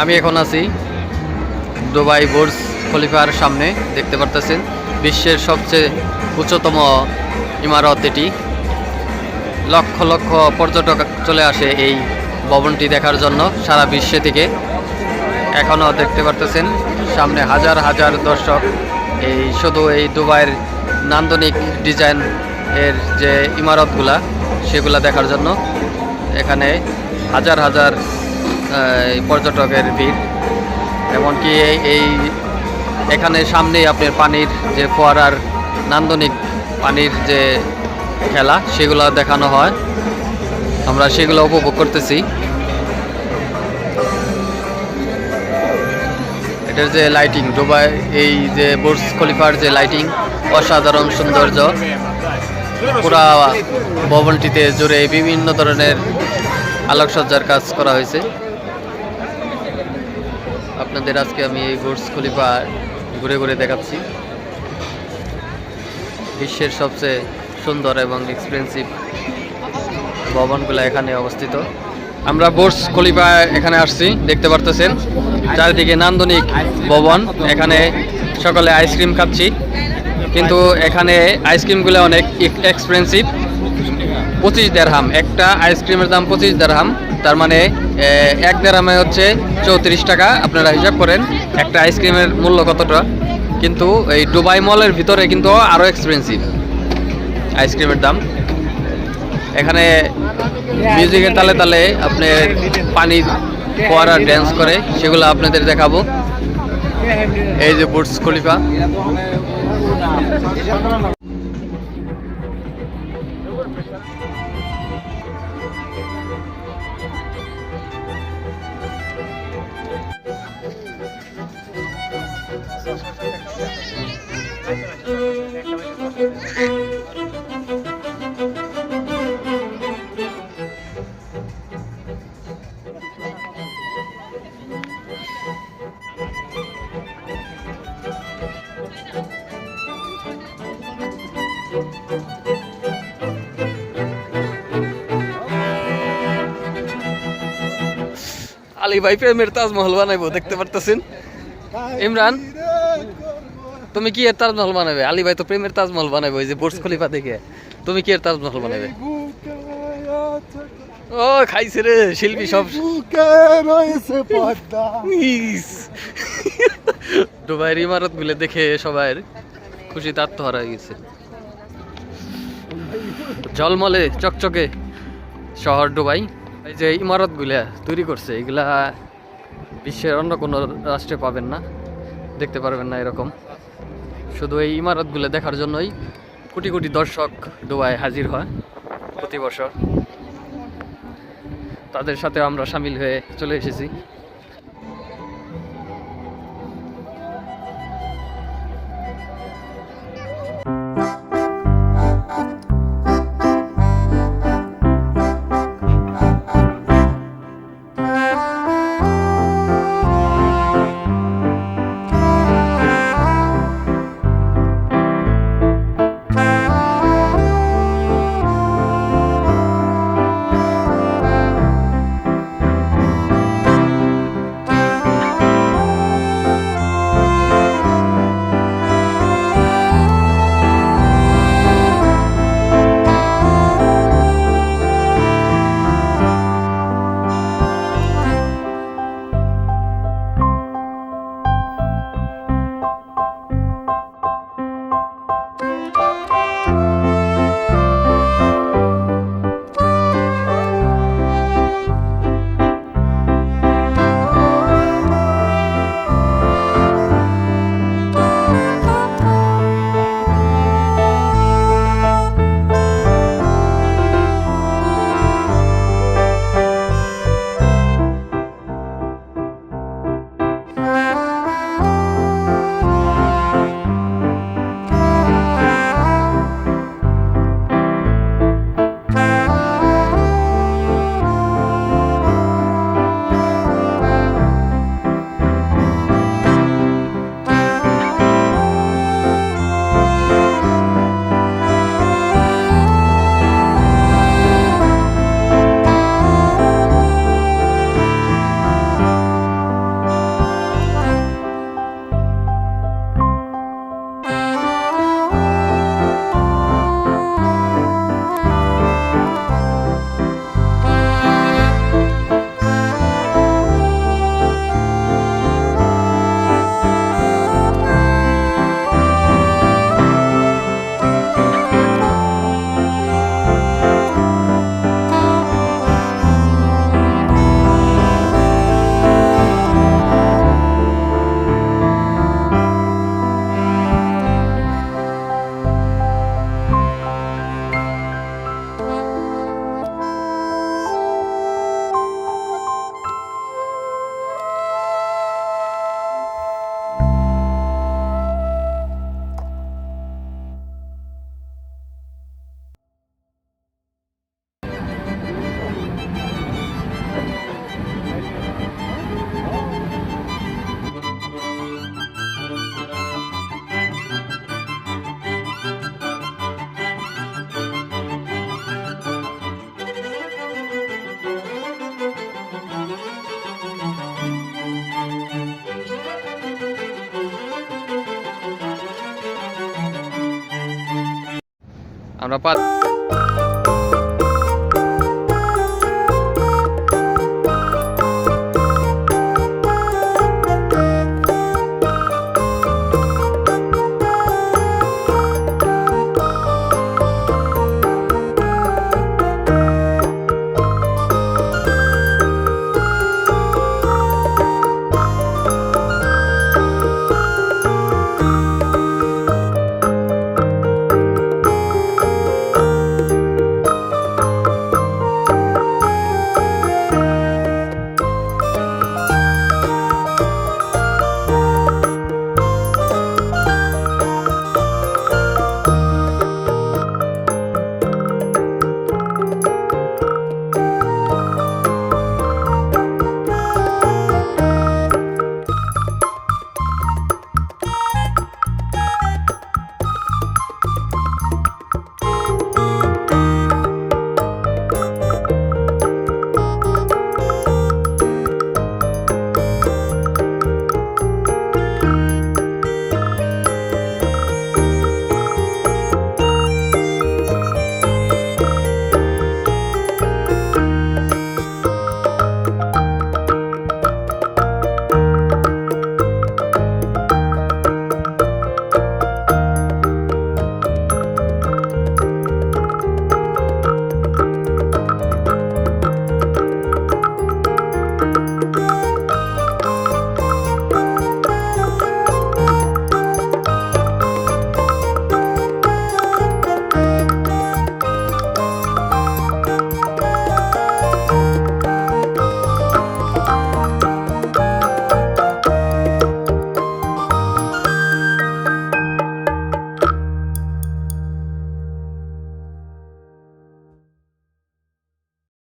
আমি এখন আছি দুবাই বুর্জ খলিফার সামনে, দেখতে পারতেছেন, বিশ্বের সবচেয়ে উচ্চতম ইমারত এটি। লক্ষ লক্ষ পর্যটক চলে আসে এই ভবনটি দেখার জন্য সারা বিশ্বে থেকে। এখনও দেখতে পারতেছেন, সামনে হাজার হাজার দর্শক। এই শুধু এই দুবাইয়ের নান্দনিক ডিজাইন এর যে ইমারতগুলা, সেগুলা দেখার জন্য। এখানে হাজার হাজার পর্যটকের ভিড়। এমনকি এই- এখানে সামনেই আপনার পানির যে ফোয়ারার নান্দনিক পানির যে খেলা, সেগুলো দেখানো হয়। আমরা সেগুলো উপভোগ করতেছি। এটার যে লাইটিং দুবাই এই যে বুর্জ খলিফার যে লাইটিং অসাধারণ সৌন্দর্য। পুরা ভবনটিতে জুড়ে বিভিন্ন ধরনের আলোকসজ্জার কাজ করা হয়েছে। আপনাদের আজকে আমি এই বুর্জ খলিফা ঘুরে ঘুরে দেখাচ্ছি। বিশ্বের সবচেয়ে সুন্দর এবং এক্সপেন্সিভ ভবনগুলো এখানে অবস্থিত। আমরা বুর্জ খলিফা এখানে আসছি, দেখতে পারতেছেন। চারিদিকে নান্দনিক ভবন, এখানে সকালে আইসক্রিম খাচ্ছি। কিন্তু এখানে আইসক্রিমগুলো অনেক এক্সপেন্সিভ পঁচিশ দেড়হাম, একটা আইসক্রিমের দাম পঁচিশ দেড়হাম। তার মানে এক দেড়হামে হচ্ছে চৌত্রিশ টাকা। আপনারা হিসাব করেন, একটা আইসক্রিমের মূল্য কতটা? কিন্তু এই দুবাই মলের ভিতরে কিন্তু আরও এক্সপেন্সিভ আইসক্রিমের দাম। এখানে মিউজিকের তালে তালে আপনি পানি ফোয়ারা ড্যান্স করে, সেগুলো আপনাদের দেখাবো। এই যে বুটস খলিফা আলী ভাই প্রেমের তাজমহল বানাইবো দেখতে পারতেছেন? ইমরান? তুমি কি এর তাজমহল বানাবে? আলী ভাই তো প্রেমের তাজমহল বানাবে ওই যে বুর্জ খলিফা দেখে। তুমি কি এর তাজমহল বানাবে? ও খাইছে রে শিল্পী সব। দুবাইয়ের ইমারতগুলো দেখে সবাই খুশিতে আত্মহারা হয়ে গেছে। জলমলে চকচকে শহর ডুবাই এই যে ইমারতগুলা তৈরি করছে এগুলা বিশ্বের অন্য কোনো রাষ্ট্রে পাবেন না। দেখতে পারবেন না এরকম। শুধু এই ইমারতগুলো দেখার জন্যই কোটি কোটি দর্শক দুবাই হাজির হয় প্রতি বছর। তাদের সাথে আমরা সামিল হয়ে চলে এসেছি। আমরা পা